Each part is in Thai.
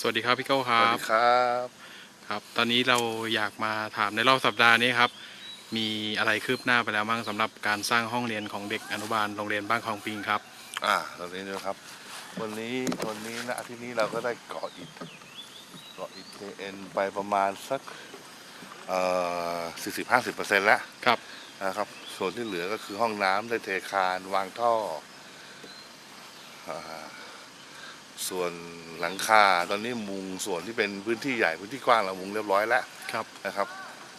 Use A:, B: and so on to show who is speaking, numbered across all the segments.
A: สวัสดีครับพี่เก้าค
B: ส
A: รั
B: วัส
A: บ
B: ดีครับ
A: ครับ ตอนนี้เราอยากมาถามในรอบสัปดาห์นี้ครับ มีอะไรคืบหน้าไปแล้วบ้างสำหรับการสร้างห้องเรียนของเด็กอนุบาลโรงเรียนบ้านคลองปิงครับ
B: อ่าตอนนี้นะครับ วันนี้วันนี้นะอาทิตย์นี้เราก็ได้เกาะอิฐเกาะอิฐเอ็นไปประมาณสักเอ่อสี่สิบห้าสิบเปอร์เซ็นต์แล้ว
A: ครับ
B: นะครับ ส่วนที่เหลือก็คือห้องน้ำได้เทคานวางท่ออ่า ส่วนหลังคาตอนนี้มุงส่วนที่เป็นพื้นที่ใหญ่พื้นที่กว้างเรามุงเรียบร้อยแล้ว
A: ครับ
B: นะครับ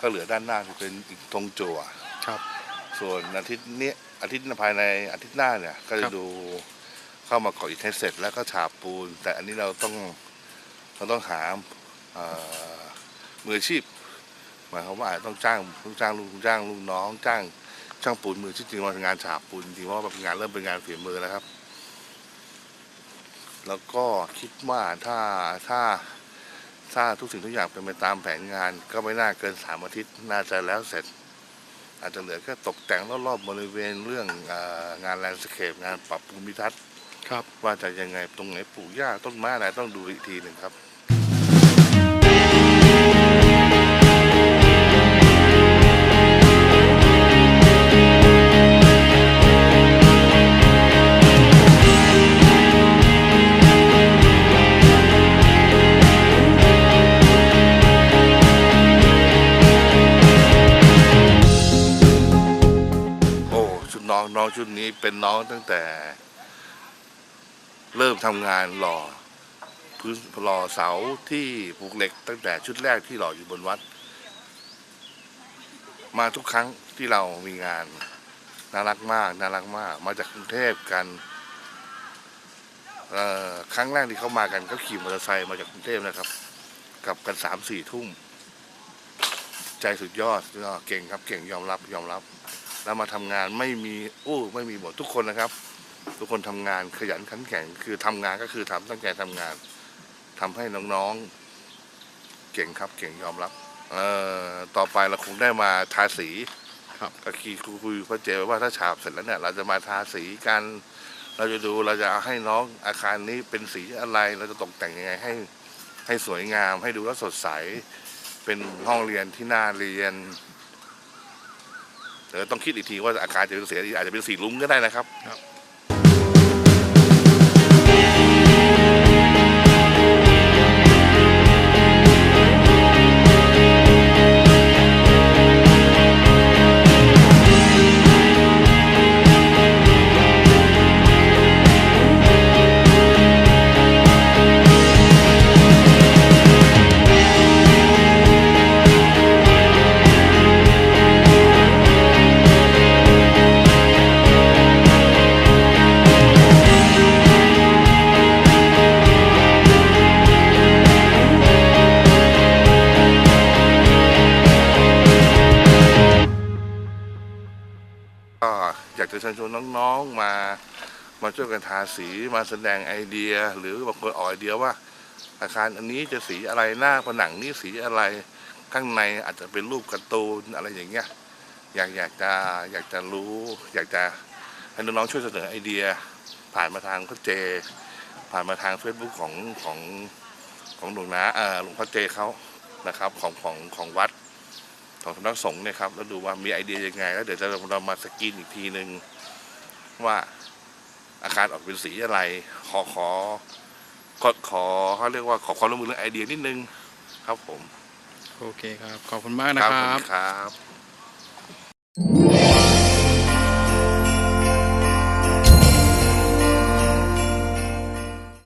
B: ก็เหลือด้านหน้าที่เป็นอีกตรงจั่ว
A: ครับ
B: ส่วนอาทิตย์นี้อาทิตย์ภายในอาทิตย์หน้าเนี่ยก็
A: ค
B: จะ
A: รับ
B: ดูเข้ามาก่ออิฐให้เสร็จแล้วก็ฉาบปูน แต่อันนี้เราต้องเราต้องหาเอ่อมืออาชีพหมายความว่าอาจจะต้องจ้างต้องจ้างลูกจ้างลูกน้อง จ้างช่างปูนมือที่จริงมันเป็นงานฉาบปูนจริงๆเพราะว่าเป็นงานเริ่มเป็นงานฝีมือแล้วครับ แล้วก็คิดว่าถ้าถ้าถ้าทุกสิ่งทุกอย่างเป็นไปตามแผนงาน ก็ไม่น่าเกินสามอาทิตย์น่าจะแล้วเสร็จ อาจจะเหลือแค่ตกแต่งรอบๆบริเวณเรื่องเอองานแลนด์สเคปงานปรับภูมิทัศน์
A: ครับ
B: ว่าจะยังไงตรงไหนปลูกหญ้าต้นไม้อะไรต้องดูอีกทีหนึ่งครับ ชุดนี้เป็นน้องตั้งแต่ เริ่มทำงานหล่อพื้นหล่อเสาที่ผูกเหล็ก ตั้งแต่ชุดแรกที่หล่ออยู่บนวัด มาทุกครั้งที่เรามีงานน่ารักมากน่ารักมาก มาจากกรุงเทพกันครั้งแรกที่เขามากันก็ขี่มอเตอร์ไซค์มาจากกรุงเทพนะครับกลับกันสามสี่ทุ่ม ใจสุดยอดสุดยอดเก่งครับเก่งยอมรับยอมรับ แล้วมาทำงานไม่มีอู้ไม่มีหมดทุกคนนะครับ ทุกคนทำงานขยันขันแข็งคือทำงานก็คือทำตั้งใจทำงานทำให้น้องๆ เก่งครับเก่งยอมรับเอ่อต่อไปเราคงได้มาทาสี
A: ครับ
B: ก็คีคุยพระเจไว้ว่าถ้าฉาบเสร็จแล้วเนี่ย เราจะมาทาสีกันเราจะดูเราจะเอาให้น้องอาคารนี้เป็นสีอะไร เราจะตกแต่งยังไงให้ให้สวยงาม ให้ดูแล้วสดใส เป็นห้องเรียนที่น่าเรียน เดี๋ยวต้องคิดอีกทีว่าอาการจะเป็นเสียอาจจะเป็นสีลุ้งก็ได้นะครับ จะเชิญชวนน้องๆมามาช่วยกันทาสีมาแสดงไอเดีย หรือบางคนออกไอเดียว่า อาคารอันนี้จะสีอะไรหน้าผนังนี้สีอะไรข้างในอาจจะเป็นรูปการ์ตูนอะไรอย่างเงี้ยอยากอยากจะอยากจะรู้ อยากจะให้น้องๆช่วยเสนอไอเดีย ผ่านมาทางพ่อเจ ผ่านมาทาง Facebook ของของของหลวงนาเออหลวงพ่อเจเขานะครับของของของวัด ของสำนักสงฆ์เนี่ยครับแล้วดูว่ามีไอเดียยังไง แล้วเดี๋ยวจะเรามาสกรีนอีกทีหนึ่งว่าอาคารออกเป็นสีอะไร ขอขอขอขอเขาเรียกว่าขอความร่วมมือเรื่องไอเดียนิดนึงครับผม
A: โอเคครับ ขอบคุณมากนะค
B: ข
A: รั
B: อบณครับ